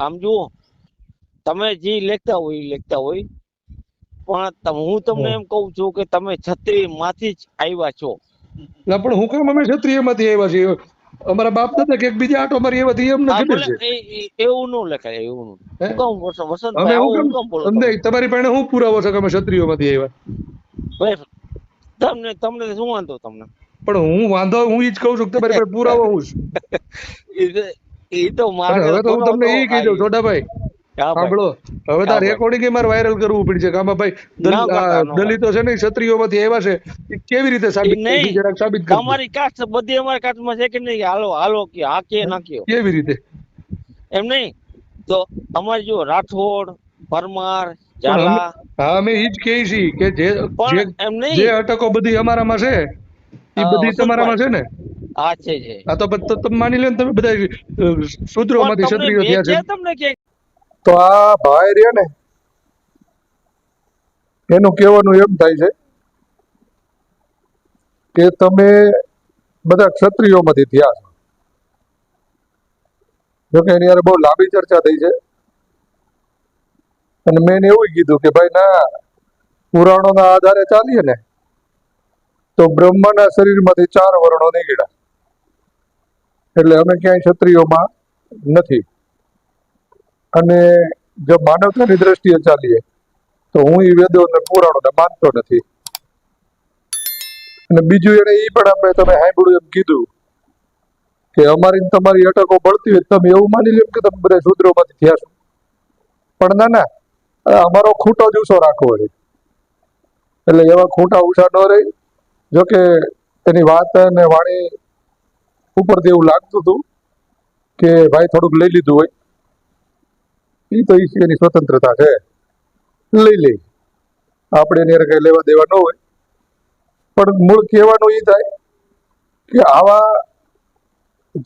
આમ જુઓ તમે જે લેખતા હોય લેખતા હોય. પણ હું તમને એમ કહું છું કે તમે છત્રી માંથી જ આવ્યા છો. ના પણ હું કેમ અમે ક્ષત્રિયમાંથી આવ્યા છીએ. અમારા બાપ દાદા કે બીજા આટો મારી આવ્યા એમ નથી એવું નું લખાય એવું નું. હે? હું કામ વસ- અમે હું કેમ બોલો તમારી પાસે હું પુરાવો છે કે અમે ક્ષત્રિયોમાંથી આવ્યા? તમને તમને શું વાંધો તમને? પણ હું વાંધો હું ઈ જ કહું છું કે તમારી પાસે પુરાવો હું છે. ઈ તો- ઈ તો અને મારે હવે તો હું તમને ઈ કહી દઉં છોટાભાઈ સાંભળો. હવે તો રેકોર્ડિંગ મારે વાયરલ કરવું પડશે કે ભાઈ દલ- ના કરતા, આ ના કરતા. દલિતો છે ને ઈ ક્ષત્રિયોમાંથી આવ્યા છે ઈ કેવી રીતે સાબિત નહીં. સાબિત કરજો કાસ્ટ બધી અમારી કાસ્ટમાં છે કે નહીં? હાલો હાલો કે હા કે ના કયો કેવી રીતે? એમ નહીં? તો અમારી જો રાઠોડ પરમાર ઝાલા અમે- હા અમે ઈ જ કહીએ છીએ કે જે જે અટકો બધી અમારામાં છે એ બધી. તમારામાં છે ને? હા છે છે. આ તો તમે માની લો ને તમે બધા શૂદ્રોમાંથી ક્ષત્રિયો થયા છે. તમને કે? તો આ ભાઈ રહ્યા ને એનું કહેવાનું એમ થાય છે કે તમે બધા ક્ષત્રિયોમાંથી થયા છો. જોકે એની હારે બહુ લાંબી ચર્ચા થઈ છે. અને મેં એવું કીધું કે ભાઈ ના પુરાણોના આધારે ચાલીએ ને તો બ્રહ્માના શરીરમાંથી ચાર વર્ણો નીકળ્યા. એટલે અમે ક્યાંય ક્ષત્રિયોમાં નથી. અને જો માનવતાની દ્રષ્ટિએ ચાલીએ, તો હું એ વેદો અને પુરાણોને માનતો નથી. અને બીજું એને એ પણ આપણે તમે સાંભળ્યું એમ કીધું કે અમારી તમારી અટકો પડતી હોય તમે એવું માની લો કે તમે બધા શૂદ્રોમાંથી થયા છો. પણ ના ના અમારો ખૂટો જ ઉછો રાખવો રહે એટલે એવા ખૂંટા ઊંચા ન રહી. જોકે એની વાત અને વાણી ઉપરથી એવું લાગતું હતું કે ભાઈ થોડુંક લઈ લીધું હોય. એ તો એની સ્વતંત્રતા છે. લઈ લે. આપણે એની કઈ લેવા દેવા ન હોય. પણ મૂળ કહેવાનું એ થાય કે આવા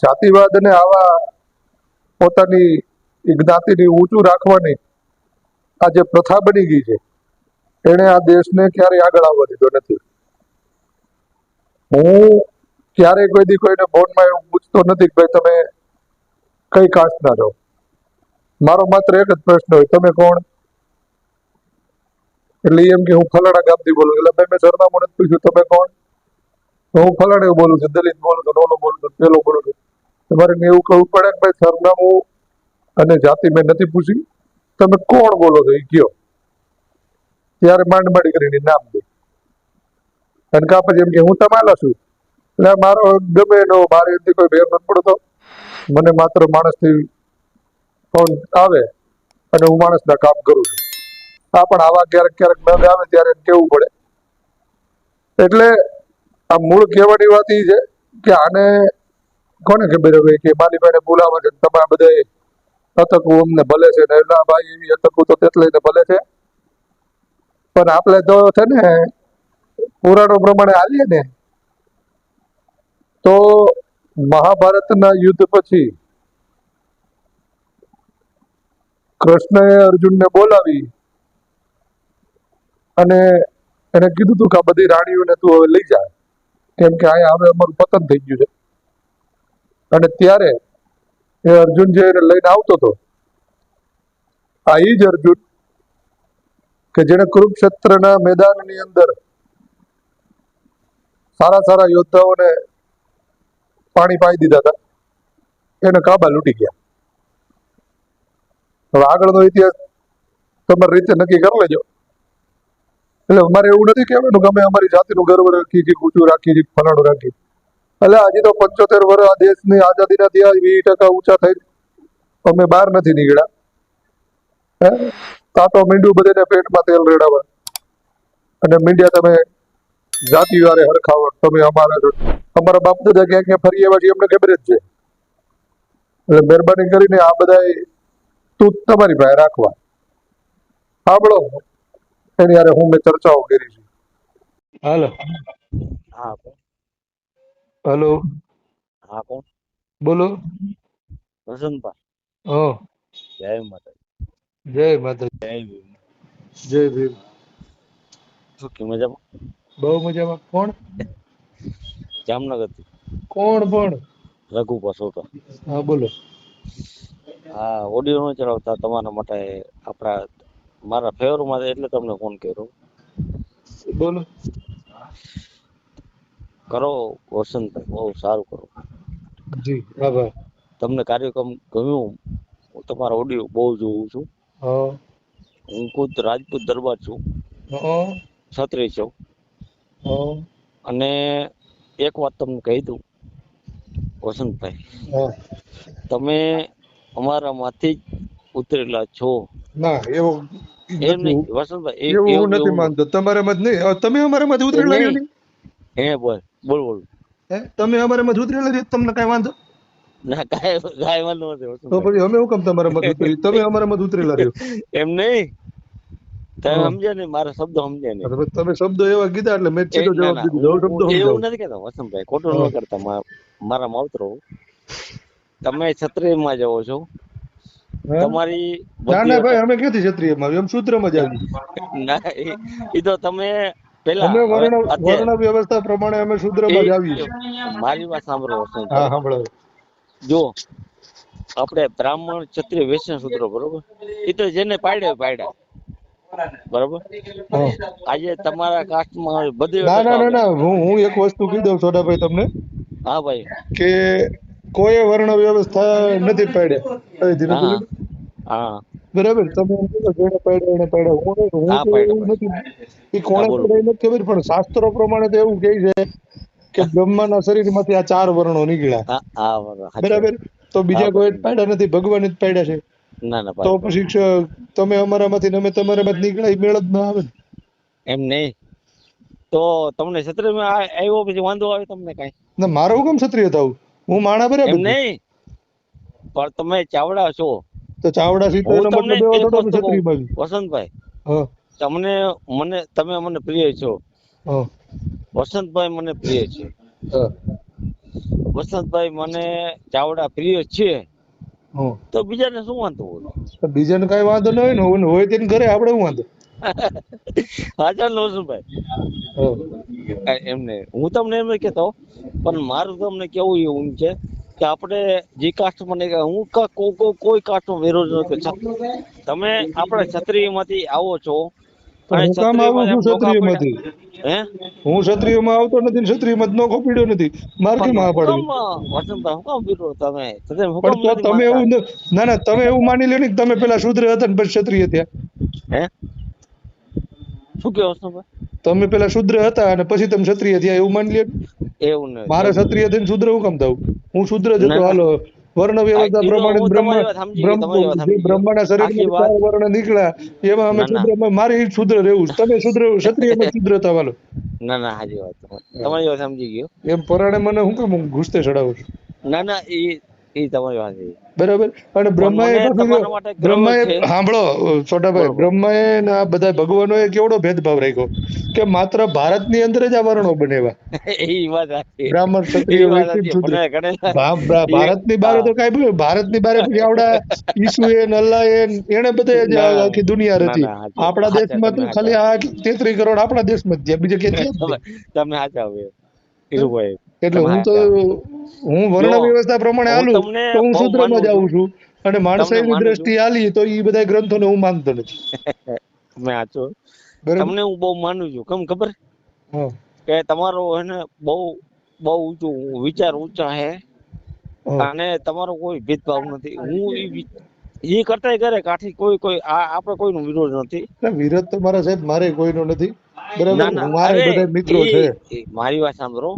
જાતિવાદ અને આવા પોતાની જ્ઞાતિની ઊંચું રાખવાની આ જે પ્રથા બની ગઈ છે, એણે આ દેશને ક્યારેય આગળ આવવા દીધો નથી. હું ક્યારેય કોઈ દી કોઈને ફોનમાં એવું પૂછતો નથી કે ભાઈ તમે કઈ કાસ્ટના છો? મારો માત્ર એક જ પ્રશ્ન હોય, તમે કોણ? એટલે એમ કે હું ફલાણા ગામથી બોલું એટલે મેં મેં સરનામું પૂછ્યું, તમે કોણ? હું ફલાણે બોલું છું, દલિત બોલું છું ઓલો બોલું છું, પેલો બોલું છું. તમારે એવું કહેવું પડે કે ભાઈ સરનામું અને જાતિ મેં નથી પૂછી. તમે કોણ બોલો છો? એ કયો. ત્યારે માંડ માંડ કરીને નામ દે. અને કા પછી એમ કે હું તમારા છું? એટલે મારો ગમે એનો મારી અંદર કોઈ ભેર નથી પડતો. મને માત્ર માણસથી ફોન આવે અને હું માણસના કામ કરું છું. આ પણ આવા ક્યારેક ક્યારેક નગ આવે ત્યારે કેવું પડે. એટલે આ મૂળ કહેવાની વાત એ છે કે આને કોને ખબર હવે કે માલીભાઈને બોલાવે છે ને તમારા બધા અતકું અમને ભલે છે ને ના ભાઈ એવી અતકું તો તેટલે ભલે છે. પણ આપણે તો છે ને પુરાણો પ્રમાણે હાલીએ ને તો મહાભારતના યુદ્ધ પછી કૃષ્ણએ અર્જુનને બોલાવી અને એને કીધું હતું કે આ બધી રાણીઓને તું હવે લઈ જા. કેમ કે અહીંયા હવે અમારું પતન થઈ ગયું છે. અને ત્યારે એ અર્જુન જે એને લઈને આવતો હતો આ એ જ અર્જુન કે જેને કુરુક્ષેત્રના મેદાનની અંદર સારા સારા યોદ્ધાઓને પાણી પાઈ દીધા હતા. એને કાબા લૂટી ગયા. હવે આગળનો ઇતિહાસ તમારી રીતે નક્કી કરી લેજો. એટલે અમારે એવું નથી કહેવાનું અમે અમારી જાતિનું ગર્વ રાખી કે ઊંચું રાખી કે ફલાણું રાખી એટલે હજી તો પંચોતેર વર્ષ આ દેશની આઝાદીના ત્યાં વીસ ટકા ઊંચા થઈ અમે બહાર નથી નીકળ્યા. હે? તાતો મીંડું બધાને પેટમાં તેલ રેડાવા. અને મીંડ્યા તમે જાતિ વારે હરખાવો, તમે અમારા અમારા બાપ દાદા ક્યાં ક્યાં ફરી આવ્યા છે એમને ખબર જ છે. એટલે મહેરબાની કરીને આ બધા તું તમારી પાસે રાખવા. સાંભળો એની યારે હું મેં ચર્ચાઓ કરી છે. હાલો. હા કોણ હા કોણ બોલો. વસંતભાઈ. ઓ જય માતા જય માતા જય ભીમ. જય ભીમ. શું કે મજામાં? બહુ મજામાં. કોણ? જામનગરથી કોણ પણ રઘુ પસોટા હા બોલો. હા ઓડિયો નો ચલાવતા તમારા માટે આપણા મારા ફેવરમાં એટલે તમને ફોન કર્યો. બોલો. કરો વસંતભાઈ બહુ સારું કરો. જી આભાર. તમને કાર્યક્રમ ગમ્યું? હું તમારા ઓડિયો બહુ જોઉં છું. હા. હું ખુદ રાજપૂત દરબાર છું. છત્રી છું. અને એક વાત તમને કહી દઉં વસંતભાઈ. તમે અમારામાંથી જ ઉતરેલા છો. ના એવો વસંતભાઈ એવું હું નથી માનતો. તમારા મત નહીં. તમે અમારા મત ઉતરેલા હે બોલ બોલ બોલ. તમે અમારા મત ઉતરેલા છો? તમને કઈ વાંધો? ના કાંઈ કાંઈ વાંધો નથી તો. પછી અમે હું કેમ તમારા મત ઉતરી તમે અમારા મત ઉતરેલા રહ્યો એમ નહીં. તમે. સમજ્યા ને મારા શબ્દો સમજ્યા ને તમે શબ્દો એવા કીધા એટલે મેં સીધો જવાબ દીધો. શબ્દો એવું નથી કહેતો વસંતભાઈ ખોટું ન કરતા મારા માવતરો. તમે છત્રીમાં જાઓ છો. તમારી ના ના ભાઈ અમે ક્યાંથી ક્ષત્રિયમાં આવ્યું? એમ સૂત્રમાં જ આવ્યું ના એ- તો તમે પેલા અમે વર્ણ વર્ણ વ્યવસ્થા પ્રમાણે અમે શૂદ્રમાં જ આવીએ મારી વાત સાંભળો હા સાંભળો. જો આપણે બ્રાહ્મણ ક્ષત્રિય વૈશ્ય શૂદ્ર બરોબર? એ તો જેને પાડ્યા પાડ્યા. બરોબર? આજે તમારા કાસ્ટમાં બધી ના ના ના હું હું એક વસ્તુ કહી દઉં સોડાભાઈ તમને. હા ભાઈ. કે કોઈ વર્ણ વ્યવસ્થા નથી પાડ્યા. હા. બરાબર? તમે જેને પાડ્યા એને પાડ્યા. હું હું નથી. એ કોણે પાડ્યા નથી ખબર પણ શાસ્ત્રો પ્રમાણે તો એવું કહે છે કે બ્રહ્માના શરીરમાંથી આ ચાર વર્ણો નીકળ્યા. બરાબર. તો બીજા કોઈ જ પાડ્યા નથી ભગવાન જ પાડ્યા છે. તો પછી તમે અમારામાંથી અમે તમારામાંથી નીકળાય મેળ જ ના આવે. એમ નહીં. તો તમને ક્ષત્રિય આવ્યો પછી વાંધો આવે તમને કાંઈ? ના મારો કેમ ક્ષત્રિય થાવ. હું માણા બરાબર એમ નહીં. પણ તમે ચાવડા છો. તો ચાવડા સીતો એનો તમને મતલબ એવો થોડો વસ્તુ કહું, વસંતભાઈ. હા. તમને મને તમે મને પ્રિય છો. હા. વસંતભાઈ મને પ્રિય છે. વસંતભાઈ મને ચાવડા પ્રિય છે. તો બીજાને શું વાંધો હોય બીજાને કઈ વાંધો ન હોય ને હોય- તેને ઘરે આપણે શું વાંધો? હાજર હા. એમને હું તમને એમ કહેતો પણ મારું તમને કેવું એવું છે કે આપણે જે કાસ્ટ મને હું કો- કો- કોઈ કાસ્ટ નો વિરોધ નથી તમે આપણે ક્ષત્રિયમાંથી આવો છો હું કામ આવું છું ક્ષત્રિયમાંથી. હે? હું ક્ષત્રિયમાં આવતો નથી ક્ષત્રિયમાં નોખો પીડ્યો નથી. માર કેમ આ હું પાડવી કામ, વસંતભાઈ હું કામ વિરોધ તમે? તમે પણ તો તમે એવું ના ના તમે એવું માની લ્યો ને કે તમે પેલા શુદ્ર હતા ને પછી ક્ષત્રિય થયા. હે? શું કહો વસંતભાઈ? તમે પેલા શુદ્ર હતા અને પછી તમે ક્ષત્રિય થયા એવું માની લ્યો ને. એવું નહીં મારે ક્ષત્રિય થઈને શુદ્ર હું કામ થવું હું શુદ્ર જ હતો. હાલો. વર્ણ વ્યવસ્થા પ્રમાણે. બ્રહ્માના ચાર વર્ણ નીકળ્યા એમાં અમે. શુદ્રમાં મારે શુદ્ર રહેવું તમે શુદ્ર ક્ષત્રિયમાં શુદ્ર થવાલો ના ના હાજી વાત તમારી. વાત સમજી ગયો એમ પરાણે મને હું કેમ ઘૂસતે ચડાવું છું ના ના એ એ તમારી વાત બરાબર? અને બ્રહ્માએ મને પાછું તમારા જો- માટે ગર્વ બ્રહ્માએ સાંભળો છોટાભાઈ બ્રહ્માએ આ બધા ભગવાનોએ કેવડો ભેદભાવ રાખ્યો? કે માત્ર ભારતની અંદર જ આ વર્ણો બનેવા. એ વાત બ્રાહ્મણ, ક્ષત્રિય, ભારતની બારે તો કઈ ભારતની બારે પછી આવડા ઈસુએ ને અલ્લાહે ને એને બધે જ આખી દુનિયા ના, ના, સાચી. આપણા દેશમાં તો ખાલી આ તેત્રીસ કરોડ આપણા દેશમાં જ બીજે કે છે તમે નહીં. તમે સાચા હવે ધીરુભાઈ એટલે હું તો હું વર્ણ વ્યવસ્થા પ્રમાણે હાલું તો હું શૂદ્રમાં જ આવું છું. અને માણસાઈની દ્રષ્ટિ હાલી તો એ બધા ગ્રંથોને હું માનતો નથી. સાચો તમને હું બહુ માનું છું. કેમ ખબર? કે તમારો એને બહુ બહુ ઊંચું વિચાર ઊંચા હે. અને તમારો કોઈ ભેદભાવ નથી. હું એ કરતા કરે કાઠી કોઈ કોઈ આ આપણે કોઈનો વિરોધ નથી. વિરોધ તો મારા સાહેબ મારે કોઈનો નથી. બરાબર? મારે બધા મિત્રો છે. મારી વાત સાંભળો.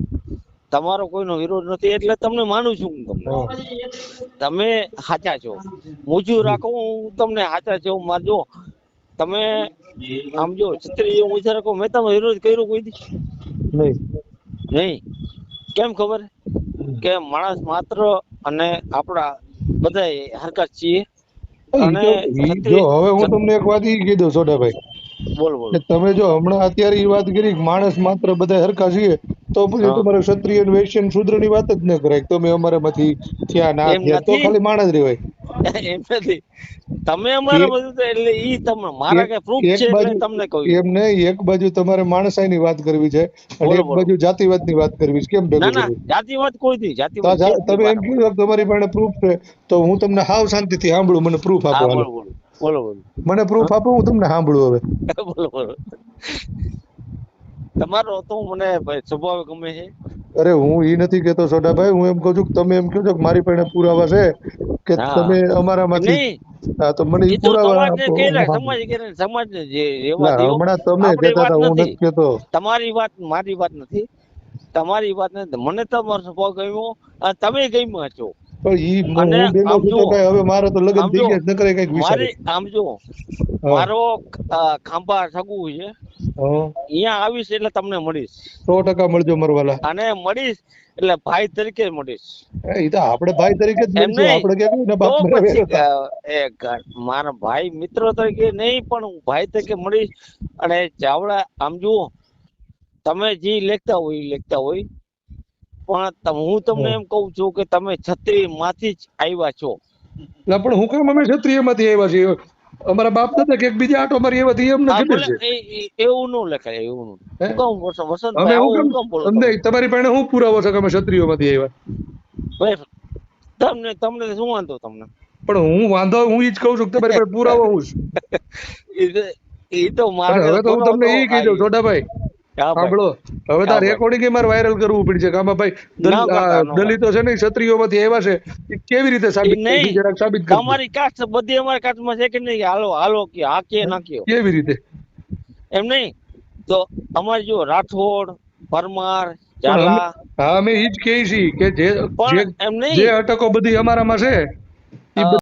તમારો કોઈનો વિરોધ નથી એટલે તમને માનું છું હું તમને. તમે સાચા છો. મૂજું રાખો હું તમને સાચા છો મારજો તમે આમ જો ક્ષત્રિય મૂજું રાખો મેં તમે વિરોધ કર્યો કોઈ દી? નહીં. નહીં? કેમ ખબર? કે માણસ માત્ર અને આપણા બધા હરકત છીએ. અને જો હવે હું તમને એક વાત ઈ કીધું સોઢાભાઈ. બોલ બોલ. તમે જો હમણાં અત્યારે એ વાત કરી માણસ માત્ર બધા હરખા છીએ તો પછી તમારે ક્ષત્રિય વૈશ્ય અને શૂદ્રની વાત જ ન કરાય. તમે અમારામાંથી થયા ના થયા તો ખાલી માણસ રહેવાય. એમ નથી. તમે અમારા બધું એટલે ઈ તમે મારા કે પ્રૂફ છે એટલે તમને કહું એમ ને એક બાજુ તમારે માણસાઈ ની વાત કરવી છે અને એક બાજુ જાતિવાદની વાત કરવી છે. કેમ ભેગું ના જાતિવાદ કોઈ નથી જાતિવાદ તમે એમ કીધું તમારી પાસે પ્રૂફ છે. તો હું તમને હાવ શાંતિથી સાંભળું મને પ્રૂફ આપો બોલો બોલો મને પ્રૂફ આપો હું તમને સાંભળું હવે. બોલો બોલો. તમારો તો મને ભાઈ સ્વભાવ ગમે છે. અરે હું એ નથી કેતો સોડાભાઈ હું એમ કહું છું કે તમે એમ કહો છો કે મારી પાસે પુરાવા છે કે તમે અમારામાંથી હા તો મને એ પુરાવા. સમાજ જે. હમણાં તમે કહેતા હતા હું નથી. કેતો તમારી વાત મારી વાત નથી. તમારી વાત નથી. મને તમારો સ્વભાવ ગમ્યો અને તમે ગમ્યા છો. પણ ઈ હું બેનો આમ તો હવે મારે તો લગ્ન થઈ ગયા નકરે કંઈક વિચાર મારી આમ જો મારો ખાંભા સગું છે. અહીંયા આવીશ એટલે તમને મળીશ. સો ટકા મળજો મરવાલા. અને મળીશ એટલે ભાઈ તરીકે મળીશ. એ તો આપણે ભાઈ તરીકે જ મળશું. આપણે કે ને બાપ એ મારા ભાઈ મિત્ર તરીકે નહીં પણ હું ભાઈ તરીકે મળીશ. અને ચાવડા આમ જુઓ તમે જે લેખતા હોય એ લેખતા હોય. પણ હું તમને એમ કહું છું કે તમે છત્રી માંથી જ આવ્યા છો. ના, પણ હું કેમ અમે ક્ષત્રિયમાંથી આવ્યા છીએ? અમારા બાપ નતા કે બીજા આટો મારી એવા હતી એ અમને આ ખબર છે. એવું નું લખાય એવું નું. હું? કહું વસંત અમે હું બોલો તમને? તમારી પાસે હું પુરાવો છે કે અમે ક્ષત્રિયોમાંથી આવ્યા? તમને તમને શું વાંધો તમને? પણ હું વાંધો હું ઈ જ કહું છું કે તમારી પાસે પુરાવો હું છું. એ તો- મારે હવે તો હું તમને એ કહી દઉં છોટાભાઈ. હા ભાઈ. સાંભળો હવે તો રેકોર્ડિંગ મારે વાયરલ કરવું પડશે કે આમાં ભાઈ દલિત- છે ને ક્ષત્રિયો માંથી આવ્યા છે કેવી રીતે સાબિત. જરાક સાબિત કરો અમારી કાસ્ટ બધી અમારી કાસ્ટમાં છે કે નહીં? હાલો હાલો કે આ કે ના કેવી રીતે? એમ નહીં? તો અમારી જો રાઠોડ પરમાર ઝાલા હા અમે ઈ જ કહીએ છીએ કે જે જે- એમ નહીં. અટકો બધી અમારામાં છે